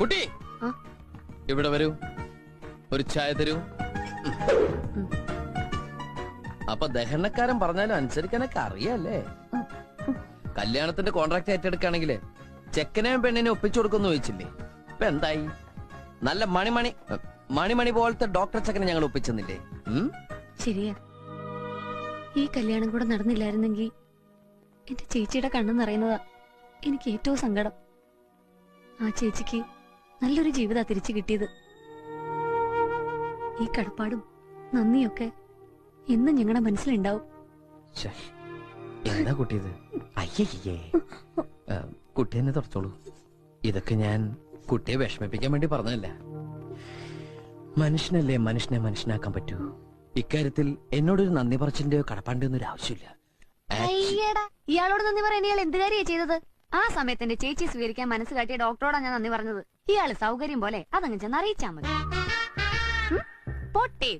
കുട്ടി? ഇവിടെ വരൂ? ഒരു ചായ തരൂ. അപ്പൊ ദഹനക്കാരൻ പറഞ്ഞാലും അനുസരിക്കാനൊക്കെ അറിയാല്ലേ. കല്യാണത്തിന്റെ കോൺട്രാക്ട് ഏറ്റെടുക്കുകയാണെങ്കിലേ ചെക്കനെയും പെണ്ണിനെ ഒപ്പിച്ചു കൊടുക്കുന്നു ചോദിച്ചില്ലേ? ഇപ്പൊ എന്തായി? നല്ല മണിമണി മണിമണി പോലത്തെ ഡോക്ടർ ചെക്കനെ ഞങ്ങൾ ഒപ്പിച്ചെന്നില്ലേ? ശരിയാ. ഈ കല്യാണം കൂടെ നടന്നില്ലായിരുന്നെങ്കിൽ എന്റെ ചേച്ചിയുടെ കണ്ണെന്നറിയുന്നതാ എനിക്ക് ഏറ്റവും സങ്കടം. ആ ചേച്ചിക്ക് നല്ലൊരു ജീവിത തിരിച്ചു കിട്ടിയത്. ഈ കടപ്പാടും നന്ദിയൊക്കെ എന്നും ഞങ്ങളുടെ മനസ്സിലുണ്ടാവും. എന്താ കുട്ടിയത്? അയ്യേ കുട്ടി എന്നെ തുറച്ചോളൂ. ഇതൊക്കെ ഞാൻ കുട്ടിയെ വിഷമിപ്പിക്കാൻ വേണ്ടി പറഞ്ഞതല്ല. മനുഷ്യനല്ലേ മനുഷ്യനെ മനുഷ്യനാക്കാൻ പറ്റൂ? ഇക്കാര്യത്തിൽ എന്നോടൊരു നന്ദി പറച്ചിന്റെയോ കടപ്പാണ്ടൊന്നും ഒരു ആവശ്യമില്ല. ഇയാളോട് നന്ദി പറയാൻ ഇയാൾ എന്ത് കാര്യ ചെയ്തത്? ആ സമയത്ത് എന്റെ ചേച്ചി സ്വീകരിക്കാൻ മനസ്സ് കാട്ടിയ ഡോക്ടറോടാ ഞാൻ നന്ദി പറഞ്ഞത്. ഇയാൾ സൗകര്യം പോലെ അതങ്ങ് ചെന്ന് അറിയിച്ചാ മതി. പൊട്ടേ